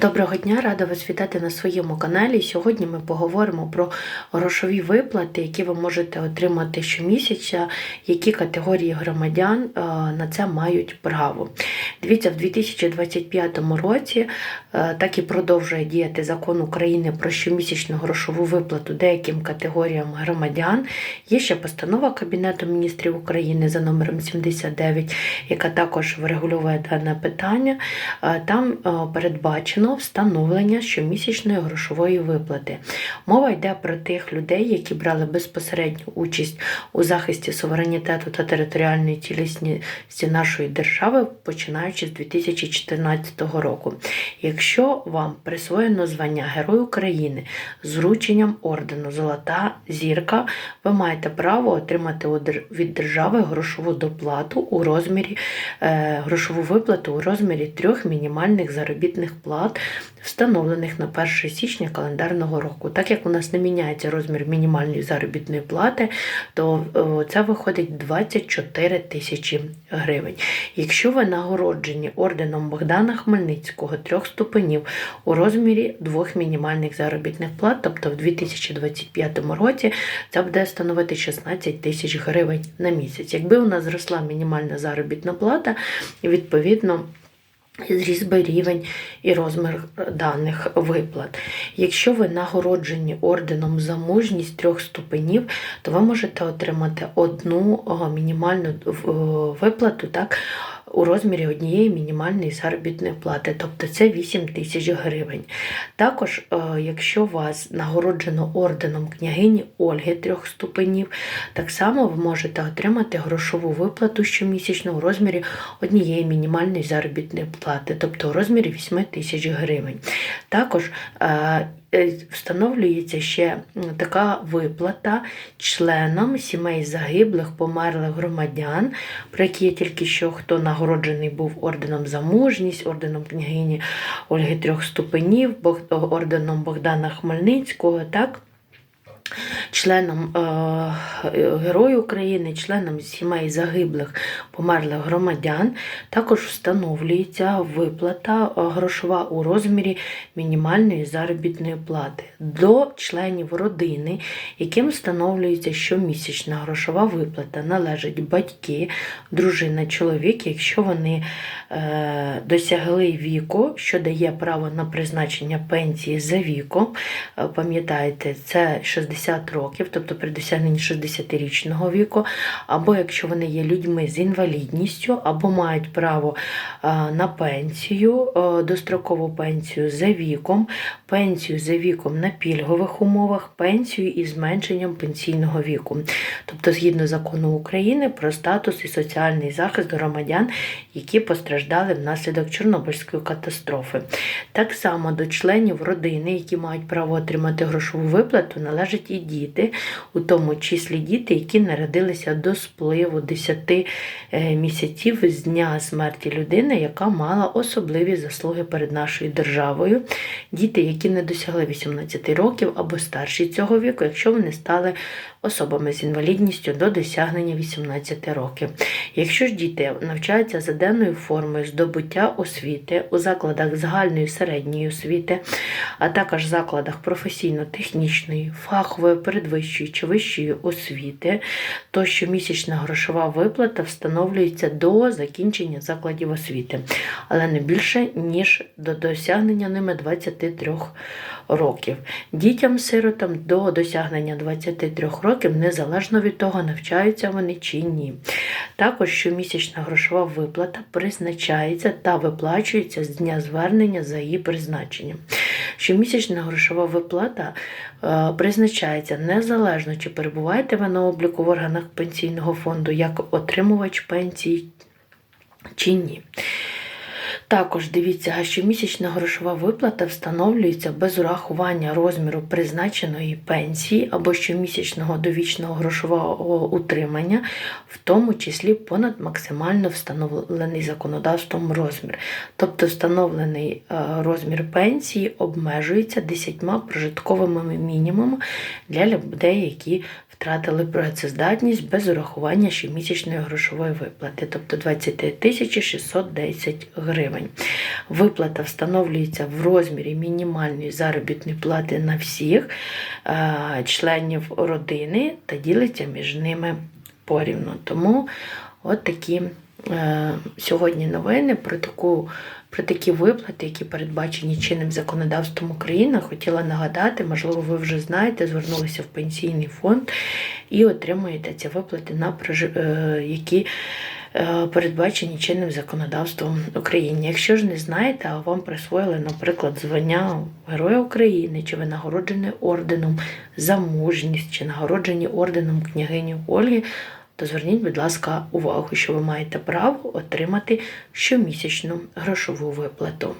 Доброго дня, рада вас вітати на своєму каналі. Сьогодні ми поговоримо про грошові виплати, які ви можете отримати щомісяця, які категорії громадян е, на це мають право. Дивіться, в 2025 році е, так і продовжує діяти закон України про щомісячну грошову виплату деяким категоріям громадян. Є ще постанова Кабінету міністрів України за номером 79, яка також врегульовує дане питання. Е, Там е, передбачено встановлення щомісячної грошової виплати. Мова йде про тих людей, які брали безпосередню участь у захисті суверенітету та територіальної цілісності нашої держави, починаючи з 2014 року. Якщо вам присвоєно звання Герой України з врученням ордену Золота зірка, ви маєте право отримати від держави грошову доплату у розмірі е, грошову виплату у розмірі трьох мінімальних заробітних плат, встановлених на 1 січня календарного року. Так як у нас не міняється розмір мінімальної заробітної плати, то це виходить 24 тисячі гривень. Якщо ви нагороджені орденом Богдана Хмельницького трьох ступенів у розмірі двох мінімальних заробітних плат, тобто в 2025 році це буде становити 16 тисяч гривень на місяць. Якби у нас зросла мінімальна заробітна плата, відповідно. Зріс би рівень і розмір даних виплат. Якщо ви нагороджені орденом за мужність трьох ступенів, то ви можете отримати одну мінімальну виплату так, у розмірі однієї мінімальної заробітної плати, тобто це 8 тисяч гривень. Також, е, якщо вас нагороджено орденом княгині Ольги трьох ступенів, так само ви можете отримати грошову виплату щомісячно у розмірі однієї мінімальної заробітної плати, тобто у розмірі 8 тисяч гривень. Також е, встановлюється ще така виплата членам сімей загиблих, померлих громадян, про які тільки що хто нагороджений був орденом за мужність, орденом княгині Ольги трьох ступенів, орденом Богдана Хмельницького, так? Членам е, Герою України, членам сімей загиблих померлих громадян, також встановлюється виплата е, грошова у розмірі мінімальної заробітної плати до членів родини, яким встановлюється щомісячна грошова виплата, належать батьки, дружина, чоловік, якщо вони е, досягли віку, що дає право на призначення пенсії за віком. Пам'ятаєте, це 60 років, тобто при досягненні 60-річного віку, або якщо вони є людьми з інвалідністю, або мають право е, на пенсію, е, дострокову пенсію за віком, пенсію за віком на пільгових умовах, пенсію із зменшенням пенсійного віку. Тобто, згідно закону України про статус і соціальний захист громадян, які постраждали внаслідок Чорнобильської катастрофи. Так само до членів родини, які мають право отримати грошову виплату, належать і діти, у тому числі діти, які народилися до спливу 10 е, місяців з дня смерті людини, яка мала особливі заслуги перед нашою державою. Діти, які не досягли 18 років або старші цього віку, якщо вони стали особами з інвалідністю до досягнення 18 років. Якщо ж діти навчаються за денною формою здобуття освіти у закладах загальної середньої освіти, а також закладах професійно-технічної, фахової, передвищої чи вищої освіти, то щомісячна грошова виплата встановлюється до закінчення закладів освіти, але не більше, ніж до досягнення ними 23 років. Дітям-сиротам до досягнення 23 років, незалежно від того, навчаються вони чи ні. Також щомісячна грошова виплата призначається та виплачується з дня звернення за її призначенням. Щомісячна грошова виплата е, призначається незалежно, чи перебуваєте ви на обліку в органах пенсійного фонду як отримувач пенсії чи ні. Також дивіться, щомісячна грошова виплата встановлюється без урахування розміру призначеної пенсії або щомісячного довічного грошового утримання, в тому числі понад максимально встановлений законодавством розмір. Тобто встановлений е, розмір пенсії обмежується 10 прожитковими мінімумами для людей, які втратили працездатність без урахування щомісячної грошової виплати, тобто 20 610 гривень. Виплата встановлюється в розмірі мінімальної заробітної плати на всіх е, членів родини та ділиться між ними порівну. Тому от такі е, сьогодні новини про таку. Про такі виплати, які передбачені чинним законодавством України, хотіла нагадати, можливо, ви вже знаєте, звернулися в пенсійний фонд і отримуєте ці виплати, на е, які передбачені чинним законодавством України. Якщо ж не знаєте, а вам присвоїли, наприклад, звання Героя України, чи ви нагороджені орденом за мужність, чи нагороджені орденом княгині Ольги, то зверніть, будь ласка, увагу, що ви маєте право отримати щомісячну грошову виплату.